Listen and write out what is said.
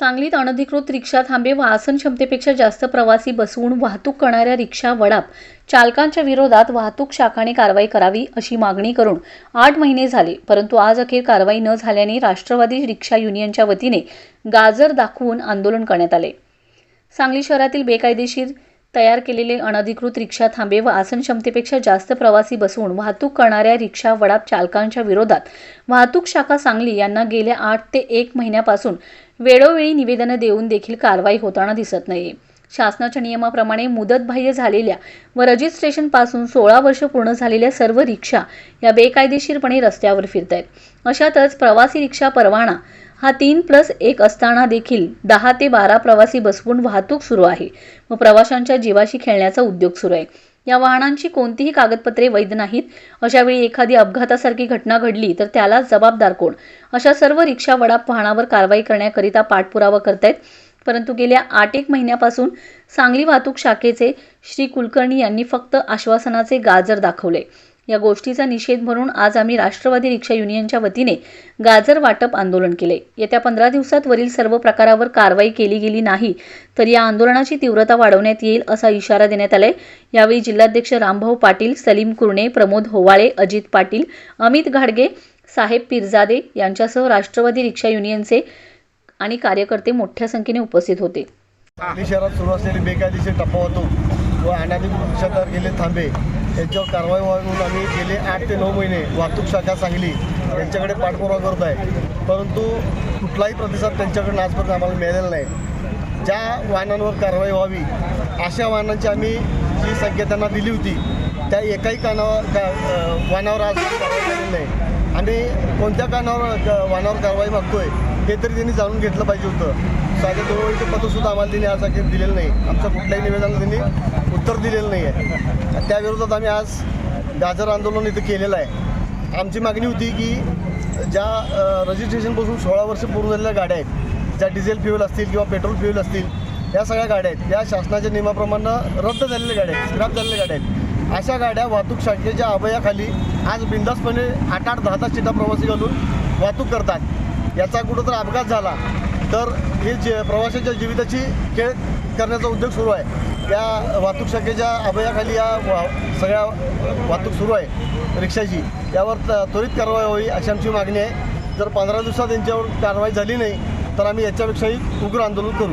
सांगलीत अनधिकृत रिक्षा थांबे व आसन क्षमतेपेक्षा जास्त प्रवासी बसवून वाहतूक करणाऱ्या रिक्षा वडाप. चालकांच्या विरोधात वाहतूक शाखाने कारवाई करावी अशी मागणी करून आठ महिने झाले परंतु आज अखेर कारवाई न झाल्याने राष्ट्रवादी रिक्षा युनियनच्या वतीने गाजर दाखवून आंदोलन करण्यात आले. सांगली शहरातील बेकायदेशीर तयार केलेले अनधिकृत रिक्षा थांबे व आसन क्षमतेपेक्षा जास्त प्रवासी बसवून वाहतूक करणाऱ्या रिक्षा वडाप चालकांच्या विरोधात वाहतूक शाखा सांगली यांना गेल्या आठ ते एक महिन्यापासून वेळोवेळी निवेदनं देऊन देखील कारवाई होताना दिसत नाही शासनाच्या नियमाप्रमाणे मुदतबाह्य झालेल्या व रजिस्ट्रेशनपासून सोळा वर्ष पूर्ण झालेल्या सर्व रिक्षा या बेकायदेशीरपणे रस्त्यावर फिरत आहेत अशातच प्रवासी रिक्षा परवाना हा तीन प्लस एक असताना देखील दहा ते बारा प्रवासी बसवून वाहतूक सुरू आहे व प्रवाशांच्या जीवाशी खेळण्याचा उद्योग सुरू आहे. या वाहनांची कोणतीही कागदपत्रे वैध नाहीत. अशावेळी एखादी अपघातासारखी घटना घडली तर त्याला जबाबदार कोण? अशा सर्व रिक्षा वडाप वाहनावर कारवाई करण्याकरिता पाठपुरावा करतायत. परंतु गेल्या आठ एक महिन्यापासून सांगली वाहतूक शाखेचे श्री कुलकर्णी यांनी फक्त आश्वासनाचे गाजर दाखवले. या गोष्टीचा निषेध म्हणून आज आम्ही राष्ट्रवादी रिक्षा युनियनच्या वतीने गाजर वाटप आंदोलन केले. येत्या पंधरा दिवसात वरील सर्व प्रकारावर कारवाई केली गेली नाही तर या आंदोलनाची तीव्रता वाढवण्यात येईल असा इशारा देण्यात आलाय. यावेळी जिल्हाध्यक्ष रामभाऊ पाटील सलीम कुर्णे प्रमोद होवाळे अजित पाटील अमित घाडगे साहेब पिरजादे यांच्यासह राष्ट्रवादी रिक्षा युनियनचे आणि कार्यकर्ते मोठ्या संख्येने उपस्थित होते. सांगली शहरात सुरू असलेली बेकायदेशीर टप्पा वाहतूक व अनाधिकृत गेले थांबे यांच्यावर कारवाई व्हावी म्हणून आम्ही गेले आठ ते नऊ महिने वाहतूक शाखा सांगली यांच्याकडे पाठपुरावा करत आहे. परंतु कुठलाही प्रतिसाद त्यांच्याकडून आजपर्यंत आम्हाला मिळालेला नाही. ज्या वाहनांवर कारवाई व्हावी अशा वाहनांची आम्ही जी संख्या त्यांना दिली होती त्या एकाही कानावर का वाहनावर आज कारवाई नाही. आणि कोणत्या कानावर वाहनावर कारवाई मागतोय हे तरी त्यांनी जाणून घेतलं पाहिजे होतं. साध्या जवळचे पत्रसुद्धा आम्हाला त्यांनी आज अखेर दिलेलं नाही. आमच्या कुठल्याही निवेदनाला त्यांनी उत्तर दिलेलं नाही आहे त्या विरोधात आम्ही आज गाजर आंदोलन इथं केलेलं आहे. आमची मागणी होती की ज्या रजिस्ट्रेशनपासून सोळा वर्ष पूर्ण झालेल्या गाड्या आहेत ज्या डिझेल फ्युएल असतील किंवा पेट्रोल फ्युएल असतील या सगळ्या गाड्या आहेत. या शासनाच्या नियमाप्रमाणे रद्द झालेल्या गाड्या आहेत स्क्रॅप झालेल्या गाड्या आहेत. अशा गाड्या वाहतूक शाखेच्या अभयाखाली आज बिंदासपणे आठ आठ दहा दहा सीटा प्रवासी घालून वाहतूक करतात. याचा कुठं तर अपघात झाला तर हे जे प्रवाशांच्या जीविताची खेळ करण्याचा उद्योग सुरू आहे. या वाहतूक शाखेच्या अभयाखाली या वा सगळ्या वाहतूक सुरू आहे रिक्षाची. यावर त- त्वरित कारवाई व्हावी अशी आमची मागणी आहे. जर पंधरा दिवसात यांच्यावर कारवाई झाली नाही तर आम्ही याच्यापेक्षाही उग्र आंदोलन करू.